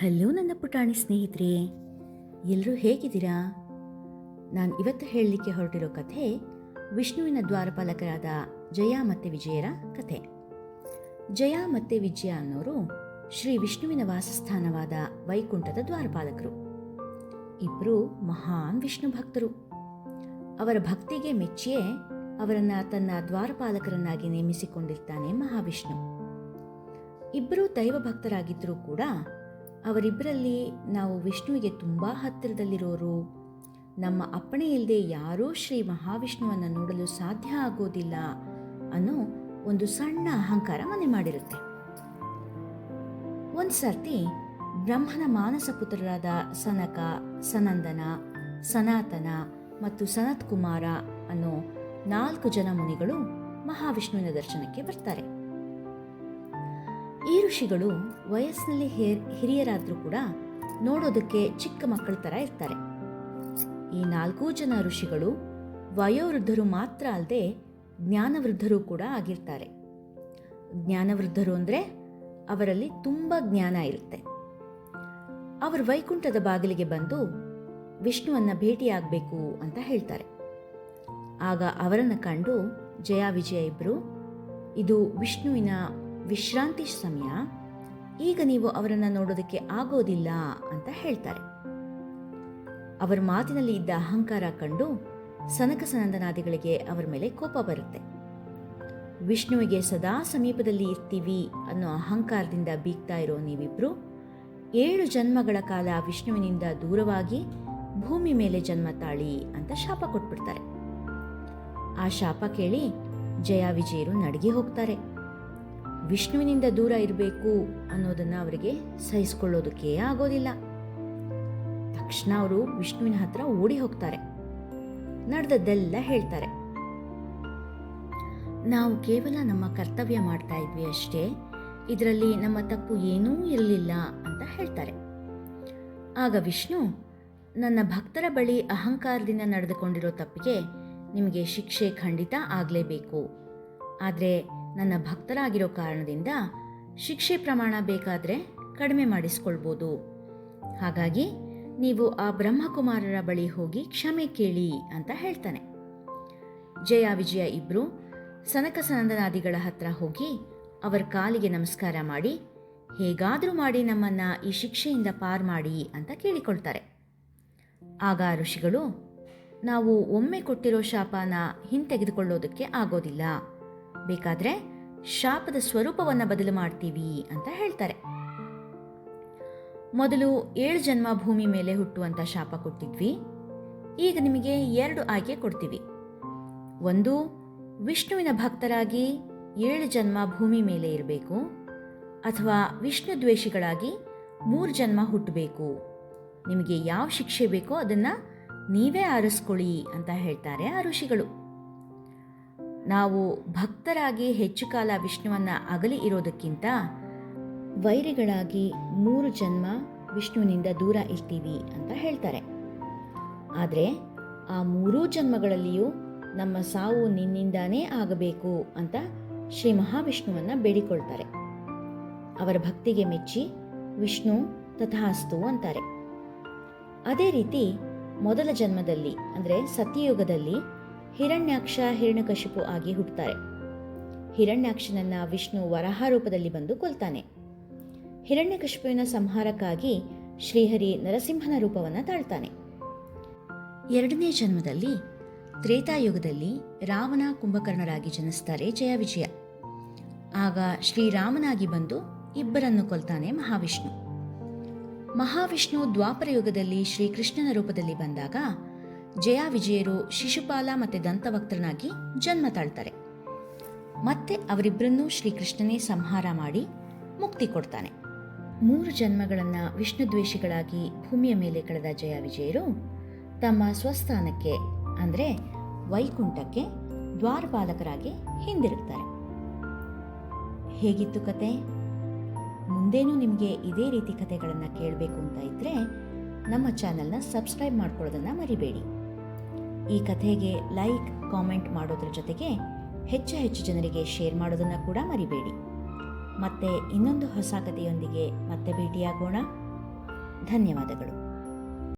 Hello ನನ್ನ ಪುಟಾಣಿ ಸ್ನೇಹಿತರೆ ಎಲ್ಲರೂ ಹೇಗಿದ್ದೀರಾ? ನಾನು ಇವತ್ತು ಹೇಳಲಿಕ್ಕೆ ಹೊರಟಿರೋ ಕಥೆ ವಿಷ್ಣುವಿನ ದ್ವಾರಪಾಲಕರಾದ ಜಯ ಮತ್ತು ವಿಜಯರ ಕಥೆ. ಜಯ ಮತ್ತು ವಿಜಯ ಅನ್ನೋರು ಶ್ರೀ ವಿಷ್ಣುವಿನ ವಾಸಸ್ಥಾನವಾದ ವೈಕುಂಠದ ದ್ವಾರಪಾಲಕರು. ಇಬ್ಬರು ಮಹಾನ್ ವಿಷ್ಣು ಭಕ್ತರು. ಅವರ ಭಕ್ತಿಗೆ ಮೆಚ್ಚಿಯೇ ಅವರನ್ನು ತನ್ನ ದ್ವಾರಪಾಲಕರನ್ನಾಗಿ ನೇಮಿಸಿಕೊಂಡಿರ್ತಾನೆ ಮಹಾವಿಷ್ಣು. ಇಬ್ಬರೂ ದೈವ ಭಕ್ತರಾಗಿದ್ದರೂ ಕೂಡ ಅವರಿಬ್ಬರಲ್ಲಿ ನಾವು ವಿಷ್ಣುವಿಗೆ ತುಂಬ ಹತ್ತಿರದಲ್ಲಿರೋರು. ನಮ್ಮ ಅಪ್ಪಣೆ ಇಲ್ಲದೆ ಯಾರೂ ಶ್ರೀ ಮಹಾವಿಷ್ಣುವನ್ನು ನೋಡಲು ಸಾಧ್ಯ ಆಗೋದಿಲ್ಲ ಅನ್ನೋ ಒಂದು ಸಣ್ಣ ಅಹಂಕಾರ ಮನೆ ಮಾಡಿರುತ್ತೆ. ಒಂದು ಸರ್ತಿ ಬ್ರಹ್ಮನ ಮಾನಸ ಪುತ್ರರಾದ ಸನಕ, ಸನಂದನ, ಸನಾತನ ಮತ್ತು ಸನತ್ ಕುಮಾರ ಅನ್ನೋ ನಾಲ್ಕು ಜನ ಮುನಿಗಳು ಮಹಾವಿಷ್ಣುವಿನ ದರ್ಶನಕ್ಕೆ ಬರ್ತಾರೆ. ಈ ಋಷಿಗಳು ವಯಸ್ಸಿನಲ್ಲಿ ಹಿರಿಯರಾದರೂ ಕೂಡ ನೋಡೋದಕ್ಕೆ ಚಿಕ್ಕ ಮಕ್ಕಳ ಥರ ಇರ್ತಾರೆ. ಈ ನಾಲ್ಕೂ ಜನ ಋಷಿಗಳು ವಯೋವೃದ್ಧರು ಮಾತ್ರ ಅಲ್ಲದೆ ಜ್ಞಾನವೃದ್ಧರು ಕೂಡ ಆಗಿರ್ತಾರೆ. ಜ್ಞಾನವೃದ್ಧರು ಅಂದರೆ ಅವರಲ್ಲಿ ತುಂಬ ಜ್ಞಾನ ಇರುತ್ತೆ. ಅವರು ವೈಕುಂಠದ ಬಾಗಿಲಿಗೆ ಬಂದು ವಿಷ್ಣುವನ್ನು ಭೇಟಿಯಾಗಬೇಕು ಅಂತ ಹೇಳ್ತಾರೆ. ಆಗ ಅವರನ್ನು ಕಂಡು ಜಯ ವಿಜಯ ಇಬ್ಬರು ಇದು ವಿಷ್ಣುವಿನ ವಿಶ್ರಾಂತಿ ಸಮಯ, ಈಗ ನೀವು ಅವರನ್ನು ನೋಡೋದಕ್ಕೆ ಆಗೋದಿಲ್ಲ ಅಂತ ಹೇಳ್ತಾರೆ. ಅವರ ಮಾತಿನಲ್ಲಿ ಇದ್ದ ಅಹಂಕಾರ ಕಂಡು ಸನಕ ಸನಂದನಾದಿಗಳಿಗೆ ಅವರ ಮೇಲೆ ಕೋಪ ಬರುತ್ತೆ. ವಿಷ್ಣುವಿಗೆ ಸದಾ ಸಮೀಪದಲ್ಲಿ ಇರ್ತೀವಿ ಅನ್ನೋ ಅಹಂಕಾರದಿಂದ ಬೀಗ್ತಾ ಇರೋ ನೀವಿಬ್ರು, ಏಳು ಜನ್ಮಗಳ ಕಾಲ ವಿಷ್ಣುವಿನಿಂದ ದೂರವಾಗಿ ಭೂಮಿ ಮೇಲೆ ಜನ್ಮ ತಾಳಿ ಅಂತ ಶಾಪ ಕೊಟ್ಬಿಡ್ತಾರೆ. ಆ ಶಾಪ ಕೇಳಿ ಜಯ ವಿಜಯರು ನಡಗಿ ಹೋಗ್ತಾರೆ. ವಿಷ್ಣುವಿನಿಂದ ದೂರ ಇರಬೇಕು ಅನ್ನೋದನ್ನು ಅವರಿಗೆ ಸಹಿಸ್ಕೊಳ್ಳೋದಕ್ಕೆ ಆಗೋದಿಲ್ಲ. ತಕ್ಷಣ ಅವರು ವಿಷ್ಣುವಿನ ಹತ್ರ ಓಡಿ ಹೋಗ್ತಾರೆ. ನಡೆದದ್ದೆಲ್ಲ ಹೇಳ್ತಾರೆ. ನಾವು ಕೇವಲ ನಮ್ಮ ಕರ್ತವ್ಯ ಮಾಡ್ತಾ ಇದ್ವಿ ಅಷ್ಟೇ, ಇದರಲ್ಲಿ ನಮ್ಮ ತಪ್ಪು ಏನೂ ಇರಲಿಲ್ಲ ಅಂತ ಹೇಳ್ತಾರೆ. ಆಗ ವಿಷ್ಣು, ನನ್ನ ಭಕ್ತರ ಬಳಿ ಅಹಂಕಾರದಿಂದ ನಡೆದುಕೊಂಡಿರೋ ತಪ್ಪಿಗೆ ನಿಮಗೆ ಶಿಕ್ಷೆ ಖಂಡಿತ ಆಗಲೇಬೇಕು. ಆದರೆ ನನ್ನ ಭಕ್ತರಾಗಿರೋ ಕಾರಣದಿಂದ ಶಿಕ್ಷೆ ಪ್ರಮಾಣ ಬೇಕಾದರೆ ಕಡಿಮೆ ಮಾಡಿಸ್ಕೊಳ್ಬೋದು. ಹಾಗಾಗಿ ನೀವು ಆ ಬ್ರಹ್ಮಕುಮಾರರ ಬಳಿ ಹೋಗಿ ಕ್ಷಮೆ ಕೇಳಿ ಅಂತ ಹೇಳ್ತಾನೆ. ಜಯ ವಿಜಯ ಇಬ್ಬರು ಸನಕ ಸನಂದನಾದಿಗಳ ಹತ್ರ ಹೋಗಿ ಅವರ ಕಾಲಿಗೆ ನಮಸ್ಕಾರ ಮಾಡಿ, ಹೇಗಾದರೂ ಮಾಡಿ ನಮ್ಮನ್ನು ಈ ಶಿಕ್ಷೆಯಿಂದ ಪಾರ್ ಮಾಡಿ ಅಂತ ಕೇಳಿಕೊಳ್ತಾರೆ. ಆಗ ಋಷಿಗಳು, ನಾವು ಒಮ್ಮೆ ಕೊಟ್ಟಿರೋ ಶಾಪನ ಹಿಂತೆಗೆದುಕೊಳ್ಳೋದಕ್ಕೆ ಆಗೋದಿಲ್ಲ. ಬೇಕಾದ್ರೆ ಶಾಪದ ಸ್ವರೂಪವನ್ನು ಬದಲು ಮಾಡ್ತೀವಿ ಅಂತ ಹೇಳ್ತಾರೆ. ಮೊದಲು ಏಳು ಜನ್ಮ ಭೂಮಿ ಮೇಲೆ ಹುಟ್ಟುವಂತ ಶಾಪ ಕೊಟ್ಟಿದ್ವಿ. ಈಗ ನಿಮಗೆ ಎರಡು ಆಯ್ಕೆ ಕೊಡ್ತೀವಿ. ಒಂದು, ವಿಷ್ಣುವಿನ ಭಕ್ತರಾಗಿ ಏಳು ಜನ್ಮ ಭೂಮಿ ಮೇಲೆ ಇರಬೇಕು. ಅಥವಾ ವಿಷ್ಣು ದ್ವೇಷಿಗಳಾಗಿ ಮೂರು ಜನ್ಮ ಹುಟ್ಟಬೇಕು. ನಿಮಗೆ ಯಾವ ಶಿಕ್ಷೆ ಬೇಕೋ ಅದನ್ನು ನೀವೇ ಆರಿಸ್ಕೊಳ್ಳಿ ಅಂತ ಹೇಳ್ತಾರೆ ಆ ಋಷಿಗಳು. ನಾವು ಭಕ್ತರಾಗಿ ಹೆಚ್ಚು ಕಾಲ ವಿಷ್ಣುವನ್ನ ಅಗಲಿ ಇರೋದಕ್ಕಿಂತ ವೈರಿಗಳಾಗಿ ಮೂರು ಜನ್ಮ ವಿಷ್ಣುವಿನಿಂದ ದೂರ ಇರ್ತೀವಿ ಅಂತ ಹೇಳ್ತಾರೆ. ಆದರೆ ಆ ಮೂರೂ ಜನ್ಮಗಳಲ್ಲಿಯೂ ನಮ್ಮ ಸಾವು ನಿನ್ನಿಂದಾನೇ ಆಗಬೇಕು ಅಂತ ಶ್ರೀ ಮಹಾವಿಷ್ಣುವನ್ನು ಬೇಡಿಕೊಳ್ತಾರೆ. ಅವರ ಭಕ್ತಿಗೆ ಮೆಚ್ಚಿ ವಿಷ್ಣು ತಥಾಸ್ತು ಅಂತಾರೆ. ಅದೇ ರೀತಿ ಮೊದಲ ಜನ್ಮದಲ್ಲಿ ಅಂದರೆ ಸತ್ಯಯುಗದಲ್ಲಿ ಹಿರಣ್ಯಾಕ್ಷ ಹಿರಣ್ಯಕಶಿಪು ಆಗಿ ಹುಟ್ಟುತ್ತಾರೆ. ಹಿರಣ್ಯಾಕ್ಷನನ್ನ ವಿಷ್ಣು ವರಾಹ ರೂಪದಲ್ಲಿ ಬಂದು ಕೊಲ್ತಾನೆ. ಹಿರಣ್ಯಕಶಿಪುವಿನ ಸಂಹಾರಕ್ಕಾಗಿ ಶ್ರೀಹರಿ ನರಸಿಂಹನ ರೂಪವನ್ನು ತಾಳ್ತಾನೆ. ಎರಡನೇ ಜನ್ಮದಲ್ಲಿ ತ್ರೇತಾಯುಗದಲ್ಲಿ ರಾವಣ ಕುಂಭಕರ್ಣರಾಗಿ ಜನಿಸ್ತಾರೆ ಜಯ ವಿಜಯ ಆಗ ಶ್ರೀರಾಮನಾಗಿ ಬಂದು ಇಬ್ಬರನ್ನು ಕೊಲ್ತಾನೆ ಮಹಾವಿಷ್ಣು. ಮಹಾವಿಷ್ಣು ದ್ವಾಪರ ಯುಗದಲ್ಲಿ ಶ್ರೀಕೃಷ್ಣನ ರೂಪದಲ್ಲಿ ಬಂದಾಗ ಜಯ ವಿಜಯರು ಶಿಶುಪಾಲ ಮತ್ತು ದಂತವಕ್ತರನಾಗಿ ಜನ್ಮ ತಾಳ್ತಾರೆ. ಮತ್ತೆ ಅವರಿಬ್ಬರನ್ನೂ ಶ್ರೀಕೃಷ್ಣನೇ ಸಂಹಾರ ಮಾಡಿ ಮುಕ್ತಿ ಕೊಡ್ತಾನೆ. ಮೂರು ಜನ್ಮಗಳನ್ನ ವಿಷ್ಣು ದ್ವೇಷಿಗಳಾಗಿ ಭೂಮಿಯ ಮೇಲೆ ಕಳೆದ ಜಯ ವಿಜಯರು ತಮ್ಮ ಸ್ವಸ್ಥಾನಕ್ಕೆ, ಅಂದರೆ ವೈಕುಂಠಕ್ಕೆ ದ್ವಾರಪಾಲಕರಾಗಿ ಹಿಂದಿರುಗ್ತಾರೆ. ಹೇಗಿತ್ತು ಕತೆ? ಮುಂದೇನೂ ನಿಮಗೆ ಇದೇ ರೀತಿ ಕಥೆಗಳನ್ನು ಕೇಳಬೇಕು ಅಂತ ಇದ್ದರೆ ನಮ್ಮ ಚಾನೆಲ್ನ ಸಬ್ಸ್ಕ್ರೈಬ್ ಮಾಡ್ಕೊಳ್ಳೋದನ್ನು ಮರಿಬೇಡಿ. ಈ ಕಥೆಗೆ ಲೈಕ್, ಕಾಮೆಂಟ್ ಮಾಡೋದ್ರ ಜೊತೆಗೆ ಹೆಚ್ಚು ಹೆಚ್ಚು ಜನರಿಗೆ ಶೇರ್ ಮಾಡೋದನ್ನು ಕೂಡ ಮರಿಬೇಡಿ. ಮತ್ತೆ ಇನ್ನೊಂದು ಹೊಸ ಕಥೆಯೊಂದಿಗೆ ಮತ್ತೆ ಭೇಟಿಯಾಗೋಣ. ಧನ್ಯವಾದಗಳು.